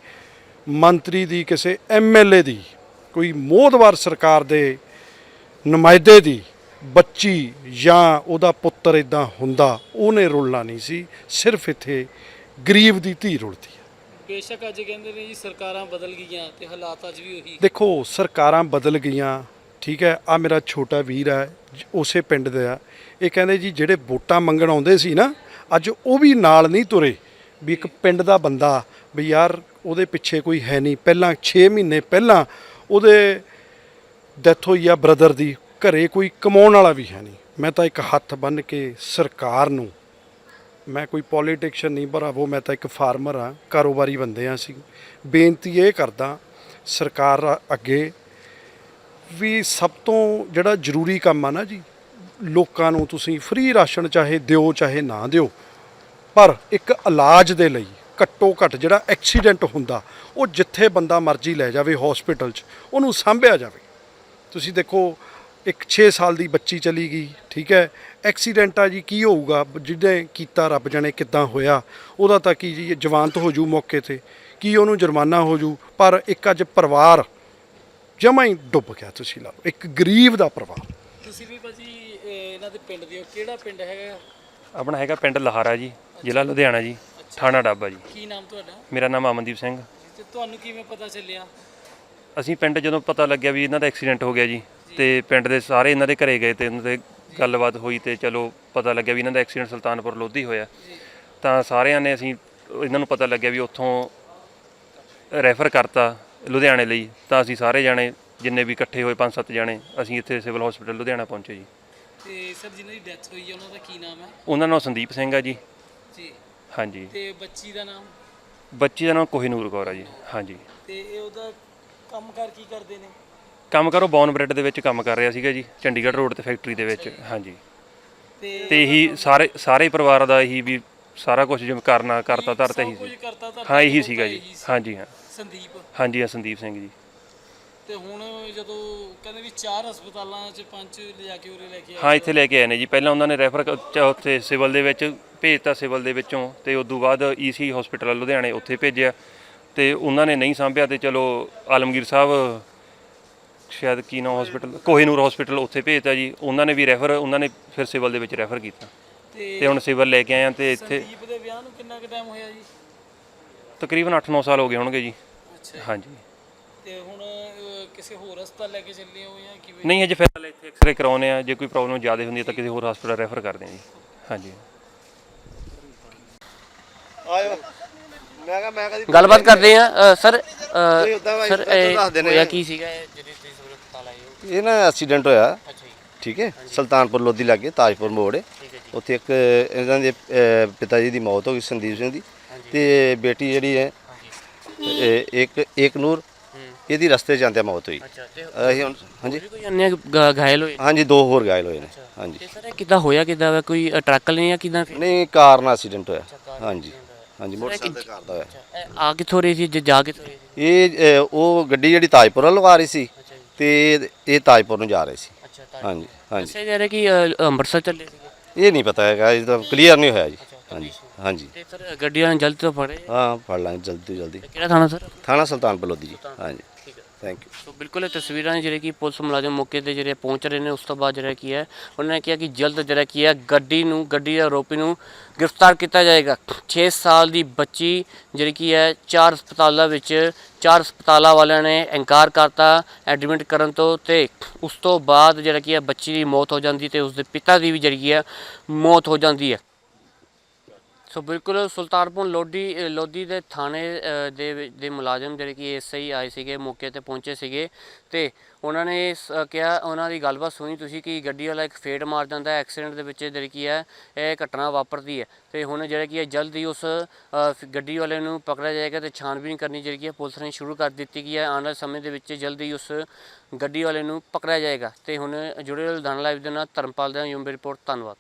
ਮੰਤਰੀ ਦੀ ਕਿਸੇ ਐਮਐਲਏ ਦੀ ਕੋਈ ਮੋਹਦਵਾਰ ਸਰਕਾਰ ਦੇ ਨੁਮਾਇੰਦੇ ਦੀ ਬੱਚੀ ਜਾਂ ਉਹਦਾ ਪੁੱਤਰ ਇਦਾਂ ਹੁੰਦਾ ਉਹਨੇ ਰੁਲਣਾ ਨਹੀਂ ਸੀ ਸਿਰਫ ਇੱਥੇ ਗਰੀਬ ਦੀ ਧੀ ਰੁਲਦੀ ਹੈ
ਬੇਸ਼ੱਕ ਅੱਜ ਕਹਿੰਦੇ ਨੇ ਜੀ ਸਰਕਾਰਾਂ ਬਦਲ ਗਈਆਂ ਤੇ ਹਾਲਾਤ ਅੱਜ ਵੀ ਉਹੀ।
ਦੇਖੋ ਸਰਕਾਰਾਂ ਬਦਲ ਗਈਆਂ ਠੀਕ ਹੈ ਆ ਮੇਰਾ ਛੋਟਾ ਵੀਰ ਹੈ ਉਸੇ ਪਿੰਡ ਦਾ ਇਹ ਕਹਿੰਦੇ ਜੀ, ਜਿਹੜੇ ਵੋਟਾਂ ਮੰਗਣ ਆਉਂਦੇ ਸੀ ਨਾ, ਅੱਜ ਉਹ ਵੀ ਨਾਲ ਨਹੀਂ ਤੁਰੇ। ਵੀ ਇੱਕ ਪਿੰਡ ਦਾ ਬੰਦਾ, ਵੀ ਯਾਰ ਉਹਦੇ ਪਿੱਛੇ ਕੋਈ ਹੈ ਨਹੀਂ। ਪਹਿਲਾਂ 6 ਮਹੀਨੇ ਪਹਿਲਾਂ ਉਹਦੇ ਡੈਥ ਹੋਈ ਆ ਬ੍ਰਦਰ ਦੀ, ਘਰੇ ਕੋਈ ਕਮਾਉਣ ਵਾਲਾ ਵੀ ਹੈ ਨਹੀਂ। ਮੈਂ ਤਾਂ ਇੱਕ ਹੱਥ ਬੰਨ ਕੇ ਸਰਕਾਰ ਨੂੰ, ਮੈਂ ਕੋਈ ਪੋਲੀਟਿਕਸ਼ਨ ਨਹੀਂ ਭਰਾਵੋ, ਮੈਂ ਤਾਂ ਇੱਕ ਫਾਰਮਰ ਆ, ਕਾਰੋਬਾਰੀ ਬੰਦੇ ਆ ਅਸੀਂ। ਬੇਨਤੀ ਇਹ ਕਰਦਾ ਸਰਕਾਰ ਅੱਗੇ ਵੀ ਸਭ ਤੋਂ ਜਿਹੜਾ ਜ਼ਰੂਰੀ ਕੰਮ ਆ ਨਾ ਜੀ ਲੋਕਾਂ ਨੂੰ ਤੁਸੀਂ ਫ੍ਰੀ ਰਾਸ਼ਨ ਚਾਹੇ ਦਿਓ, ਚਾਹੇ ਨਾ ਦਿਓ, ਪਰ ਇੱਕ ਇਲਾਜ ਦੇ ਲਈ ਘੱਟੋ ਘੱਟ ਜਿਹੜਾ ਐਕਸੀਡੈਂਟ ਹੁੰਦਾ, ਉਹ ਜਿੱਥੇ ਬੰਦਾ ਮਰਜ਼ੀ ਲੈ ਜਾਵੇ ਹਸਪੀਟਲ 'ਚ, ਉਹਨੂੰ ਸਾਂਭਿਆ ਜਾਵੇ। ਤੁਸੀਂ ਦੇਖੋ, ਇੱਕ 6 ਸਾਲ ਦੀ ਬੱਚੀ ਚਲੀ ਗਈ, ਠੀਕ ਹੈ ਐਕਸੀਡੈਂਟ ਆ ਜੀ, ਕੀ ਹੋਊਗਾ? ਜਿਹਨੇ ਕੀਤਾ ਰੱਬ ਜਾਣੇ ਕਿੱਦਾਂ ਹੋਇਆ? ਉਹਦਾ ਤਾਂ ਕੀ ਜੀ ਜਵਾਨਤ ਹੋ ਜੂ ਮੌਕੇ ਤੇ, ਕੀ ਉਹਨੂੰ ਜੁਰਮਾਨਾ ਹੋ ਜੂ ਪਰ ਇੱਕ ਅੱਜ ਪਰਿਵਾਰ ਜਮਾਂ ਹੀ ਡੁੱਬ ਗਿਆ ਤੁਸੀਂ ਲਾ ਲਓ, ਇੱਕ ਗਰੀਬ ਦਾ ਪਰਿਵਾਰ।
ਇਹਨਾਂ ਦੇ ਪਿੰਡ ਦੇ ਕਿਹੜਾ ਪਿੰਡ ਹੈਗਾ?
ਆਪਣਾ ਹੈਗਾ ਪਿੰਡ ਲਹਾਰਾ ਜੀ ਜ਼ਿਲ੍ਹਾ ਲੁਧਿਆਣਾ ਜੀ ਥਾਣਾ ਡਾਬਾ ਜੀ।
ਕੀ ਨਾਮ ਤੁਹਾਡਾ?
ਮੇਰਾ ਨਾਮ ਅਮਨਦੀਪ ਸਿੰਘ।
ਤੇ ਤੁਹਾਨੂੰ ਕਿਵੇਂ ਪਤਾ ਚੱਲਿਆ?
ਅਸੀਂ ਪਿੰਡ ਜਦੋਂ ਪਤਾ ਲੱਗਿਆ ਵੀ ਇਹਨਾਂ ਦਾ ਐਕਸੀਡੈਂਟ ਹੋ ਗਿਆ ਜੀ ਤੇ ਪਿੰਡ ਦੇ ਸਾਰੇ ਇਹਨਾਂ ਦੇ ਘਰੇ ਗਏ ਤੇ ਉਹਨਾਂ ਦੇ ਗੱਲਬਾਤ ਹੋਈ ਤੇ ਚਲੋ ਪਤਾ ਲੱਗਿਆ ਵੀ ਇਹਨਾਂ ਦਾ ਐਕਸੀਡੈਂਟ ਸੁਲਤਾਨਪੁਰ ਲੋਧੀ ਹੋਇਆ। ਤਾਂ ਸਾਰਿਆਂ ਨੇ ਅਸੀਂ ਇਹਨਾਂ ਨੂੰ ਪਤਾ ਲੱਗਿਆ ਵੀ ਉੱਥੋਂ ਰੈਫਰ ਕਰਤਾ ਲੁਧਿਆਣੇ ਲਈ। ਤਾਂ ਅਸੀਂ ਸਾਰੇ ਜਾਣੇ ਜਿੰਨੇ ਵੀ ਇਕੱਠੇ ਹੋਏ ਪੰਜ ਸੱਤ ਜਾਣੇ ਅਸੀਂ ਇੱਥੇ ਸਿਵਲ ਹਸਪੀਟਲ ਲੁਧਿਆਣਾ ਪਹੁੰਚੇ ਜੀ।
ਤੇ ਸਰ ਜਿਨ੍ਹਾਂ ਦੀ ਡੈਥ ਹੋਈ ਹੈ ਉਹਨਾਂ ਦਾ ਕੀ ਨਾਮ ਹੈ?
ਉਹਨਾਂ ਨਾਲ ਸੰਦੀਪ ਸਿੰਘ ਆ ਜੀ।
ਜੀ।
ਹਾਂਜੀ।
ਤੇ ਬੱਚੀ ਦਾ ਨਾਮ?
ਬੱਚੀ ਦਾ ਨਾਮ ਕੋਹੀਨੂਰ ਕੌਰ ਆ ਜੀ। ਹਾਂਜੀ।
ਤੇ ਇਹ ਉਹਦਾ ਕੰਮਕਾਰ ਕੀ ਕਰਦੇ ਨੇ?
ਕੰਮ ਕਰੋ ਬੌਨ ਬ੍ਰੈਡ ਦੇ ਵਿੱਚ ਕੰਮ ਕਰ ਰਿਹਾ ਸੀਗਾ ਜੀ ਚੰਡੀਗੜ੍ਹ ਰੋਡ ਤੇ ਫੈਕਟਰੀ ਦੇ ਵਿੱਚ। ਹਾਂਜੀ।
ਤੇ
ਤੇ ਇਹੀ ਸਾਰੇ ਸਾਰੇ ਪਰਿਵਾਰ ਦਾ ਇਹੀ ਵੀ ਸਾਰਾ ਕੁਝ ਜਿਵੇਂ ਕਰਨਾ ਕਰਤਾ ਧਰਤਾ
ਕੁਝ
ਸੀ।
ਕਰਤਾ ਤਾਂ
ਹਾਂ ਇਹੀ ਸੀਗਾ ਜੀ। ਹਾਂਜੀ ਹਾਂ।
ਸੰਦੀਪ।
ਹਾਂਜੀ ਹਾਂ ਸੰਦੀਪ ਸਿੰਘ ਜੀ।
ਤੇ ਹੁਣ ਜਦੋਂ ਕਹਿੰਦੇ ਵੀ ਚਾਰ ਹਸਪਤਾਲਾਂ 'ਚ ਪੰਜ ਲਿਜਾ ਕੇ ਉਰੇ ਲੈ ਕੇ ਆਏ
ਹਾਂ ਇੱਥੇ ਲੈ ਕੇ ਆਏ ਨੇ ਜੀ। ਪਹਿਲਾਂ ਉਹਨਾਂ ਨੇ ਰੈਫਰ ਉੱਥੇ ਸਿਵਲ ਦੇ ਵਿੱਚ ਭੇਜਤਾ ਸਿਵਲ ਦੇ ਵਿੱਚੋਂ ਤੇ ਉਸ ਤੋਂ ਬਾਅਦ ਈਸੀ ਹਸਪੀਟਲ ਲੁਧਿਆਣੇ ਉੱਥੇ ਭੇਜਿਆ। ਤੇ ਉਹਨਾਂ ਨੇ ਨਹੀਂ ਸਾਂਭਿਆ ਤੇ ਚਲੋ ਆਲਮਗੀਰ ਸਾਹਿਬ ਸ਼ਾਇਦ ਕੀ ਨਾਮ ਹਸਪੀਟਲ ਕੋਹੀਨੂਰ ਹਸਪੀਟਲ ਉੱਥੇ ਭੇਜਤਾ ਜੀ। ਉਹਨਾਂ ਨੇ ਵੀ ਰੈਫਰ ਉਹਨਾਂ ਨੇ ਫਿਰ ਸਿਵਲ ਦੇ ਵਿੱਚ ਰੈਫਰ ਕੀਤਾ।
ਤੇ
ਹੁਣ ਸਿਵਲ ਲੈ ਕੇ ਆਏ ਆ ਤੇ ਇੱਥੇ
ਸੰਦੀਪ ਦੇ ਵਿਆਹ ਨੂੰ ਕਿੰਨਾ ਕੁ ਟਾਈਮ ਹੋਇਆ ਜੀ?
ਤਕਰੀਬਨ 8-9 ਸਾਲ ਹੋ ਗਏ ਹੋਣਗੇ ਜੀ।
ਅੱਛਾ।
ਹਾਂਜੀ।
ਤੇ ਹੁਣ ਕਿਸੇ ਹੋਰ ਹਸਪਤਾਲ ਲੈ ਕੇ ਚੱਲੇ ਹੋ ਜਾਂ ਕਿਵੇਂ?
ਨਹੀਂ ਅਜੇ ਫਿਲਹਾਲ ਇੱਥੇ ਐਕਸਰੇ ਕਰਾਉਨੇ ਆ ਜੇ ਕੋਈ ਪ੍ਰੋਬਲਮ ਜ਼ਿਆਦਾ ਹੁੰਦੀ ਹੈ ਤਾਂ ਕਿਸੇ ਹੋਰ ਹਸਪਤਾਲ ਰੈਫਰ ਕਰਦੇ ਆ ਜੀ। ਹਾਂਜੀ।
ਆਇਓ। ਮੈਂ ਕਹਾਂ ਮੈਂ ਕਦੀ
ਗੱਲਬਾਤ ਕਰਦੇ ਆ ਸਰ ਸਰ ਹੋਇਆ। ਕੀ ਸੀਗਾ? ਇਹ ਜਿਹੜੇ ਤੁਸੀਂ ਸਵੇਰੇ ਹਸਪਤਾਲ ਆਏ ਹੋ?
ਇਹ ਨਾ ਐਕਸੀਡੈਂਟ ਹੋਇਆ।
ਅੱਛਾ ਜੀ।
ਠੀਕ ਹੈ? ਸੁਲਤਾਨਪੁਰ ਲੋਧੀ ਲੱਗੇ ਤਾਜਪੁਰ ਮੋੜ। ਹੈ।
ਠੀਕ ਹੈ ਜੀ।
ਉੱਥੇ ਇੱਕ ਇਹਨਾਂ ਦੇ ਪਿਤਾ ਜੀ ਦੀ ਮੌਤ ਹੋ ਗਈ ਸੰਦੀਪ ਸਿੰਘ ਦੀ। ਤੇ ਬੇਟੀ ਜਿਹੜੀ ਹੈ ਇਹ ਇੱਕ ਏਕ ਨੂਰ ਇਹਦੀ ਰਸਤੇ ਜਾਂਦਿਆਂ ਮੌਤ ਹੋਈ।
ਅੱਛਾ ਤੇ
ਅਸੀਂ ਹੁਣ ਹਾਂਜੀ।
ਕੋਈ ਅੰਨੇ ਘਾਇਲ ਹੋਏ?
ਹਾਂਜੀ ਦੋ ਹੋਰ ਘਾਇਲ ਹੋਏ ਨੇ। ਹਾਂਜੀ।
ਤੇ ਸਰ ਇਹ ਕਿੱਦਾਂ ਹੋਇਆ ਕਿੱਦਾਂ ਵਾ ਕੋਈ ਟਰੱਕ ਨੇ ਜਾਂ ਕਿੱਦਾਂ
ਨਹੀਂ ਕਾਰ ਨਾਲ ਐਕਸੀਡੈਂਟ ਹੋਇਆ। ਹਾਂਜੀ। ਹਾਂਜੀ ਮੋਟਰਸਾਈਕਲ ਦੇ ਕਾਰ ਦਾ ਹੋਇਆ।
ਇਹ ਆ ਕਿੱਥੋਂ ਰਹੀ ਸੀ ਜ- ਜਾ ਕਿੱਥੋਂ ਰਹੀ ਸੀ?
ਇਹ ਅ, ਉਹ ਗੱਡੀ ਜਿਹੜੀ ਤਾਜਪੁਰ ਵੱਲੋਂ ਆ ਰਹੀ ਸੀ ਤੇ ਇਹ ਤਾਜਪੁਰ ਨੂੰ ਜਾ ਰਹੀ ਸੀ।
ਅੱਛਾ
ਹਾਂਜੀ ਹਾਂਜੀ।
ਦੱਸਿਆ ਜਾ ਰਿਹਾ ਕਿ ਅ, ਅੰਮ੍ਰਿਤਸਰ ਚੱਲੇ ਸੀਗੇ?
ਇਹ ਨਹੀਂ ਪਤਾ ਹੈਗਾ ਇਹ ਤਾਂ ਕਲੀਅਰ ਨਹੀਂ ਹੋਇਆ ਜੀ। ਹਾਂਜੀ ਹਾਂਜੀ।
ਤੇ ਸਰ ਗੱਡੀਆਂ ਜਲਦ ਤੋਂ ਫੜੇ
ਹਾਂ ਫੜ ਲਾਂਗੇ ਜਲਦੀ ਤੋਂ ਜਲਦੀ।
ਕਿਹੜਾ ਥਾਣਾ ਸਰ?
ਥਾਣਾ ਸੁਲਤਾਨਪੁਰ ਲੋਧੀ ਜੀ। ਹਾਂਜੀ। ਥੈਂਕ ਯੂ
ਸੋ ਬਿਲਕੁਲ ਇਹ ਤਸਵੀਰਾਂ ਨੇ ਜਿਹੜੇ ਕਿ ਪੁਲਿਸ ਮੁਲਾਜ਼ਮ ਮੌਕੇ ਤੇ ਜਿਹੜੇ ਪਹੁੰਚ ਰਹੇ ਨੇ, ਉਸ ਤੋਂ ਬਾਅਦ ਜਿਹੜਾ ਕੀ ਹੈ, ਉਹਨਾਂ ਨੇ ਕਿਹਾ ਕਿ ਜਲਦ ਜਿਹੜਾ ਕੀ ਹੈ, ਗੱਡੀ ਨੂੰ, ਗੱਡੀ ਦੇ ਆਰੋਪੀ ਨੂੰ ਗ੍ਰਿਫਤਾਰ ਕੀਤਾ ਜਾਏਗਾ। 6 ਸਾਲ ਦੀ ਬੱਚੀ ਜਿਹੜੀ ਕੀ ਹੈ, ਚਾਰ ਹਸਪਤਾਲਾਂ ਵਿੱਚ, ਚਾਰ ਹਸਪਤਾਲਾਂ ਵਾਲਿਆਂ ਨੇ ਇਨਕਾਰ ਕਰਤਾ, ਐਡਮਿਟ ਕਰਨ ਤੋਂ ਤੇ ਉਸ ਤੋਂ ਬਾਅਦ ਜਿਹੜਾ ਕੀ ਹੈ, ਬੱਚੀ ਦੀ ਮੌਤ ਹੋ ਜਾਂਦੀ ਤੇ ਉਸ ਦੇ ਪਿਤਾ ਦੀ ਵੀ ਜਿਹੜੀ ਕੀ ਹੈ, ਮੌਤ ਹੋ ਜਾਂਦੀ ਹੈ। ਸੋ ਬਿਲਕੁਲ ਸੁਲਤਾਨਪੁਰ ਲੋਧੀ ਅ, ਲੋਧੀ ਦੇ ਥਾਣੇ ਅ, ਦੇ ਦੇ ਮੁਲਾਜ਼ਮ ਜਿਹੜੇ ਕਿ ਐਸਆਈ ਆਏ ਸੀਗੇ ਮੌਕੇ ਤੇ ਪਹੁੰਚੇ ਸੀਗੇ ਤੇ ਉਹਨਾਂ ਨੇ ਕਿਹਾ ਉਹਨਾਂ ਦੀ ਗੱਲਬਾਤ ਸੁਣੀ ਤੁਸੀਂ ਕਿ ਗੱਡੀ ਵਾਲਾ ਇੱਕ ਫੇਟ ਮਾਰ ਜਾਂਦਾ ਐਕਸੀਡੈਂਟ ਦੇ ਵਿੱਚ ਜਿਹੜੀ ਕੀ ਹੈ ਇਹ ਘਟਨਾ ਵਾਪਰਦੀ ਹੈ। ਤੇ ਹੁਣ ਜਿਹੜਾ ਕੀ ਹੈ ਜਲਦੀ ਉਸ ਗੱਡੀ ਵਾਲੇ ਨੂੰ ਪਕੜਿਆ ਜਾਏਗਾ ਤੇ ਛਾਣਬੀਨ ਕਰਨੀ ਜਿਹੜੀ ਕੀ ਹੈ ਪੁਲਿਸ ਨੇ ਸ਼ੁਰੂ ਕਰ ਦਿੱਤੀ ਗਈ ਹੈ। ਆਉਣ ਵਾਲੇ ਸਮੇਂ ਦੇ ਵਿੱਚ ਜਲਦੀ ਉਸ ਗੱਡੀ ਵਾਲੇ ਨੂੰ ਪਕੜਿਆ ਜਾਏਗਾ। ਤੇ ਹੁਣ ਜੁੜੇ ਰਹੋ ਲੁਧਿਆਣਾ ਲਾਈਵ ਦੇ ਨਾਲ ਧਰਮਪਾਲ ਦਾ ਯੂਮ ਰਿਪੋਰਟ ਧੰਨਵਾਦ।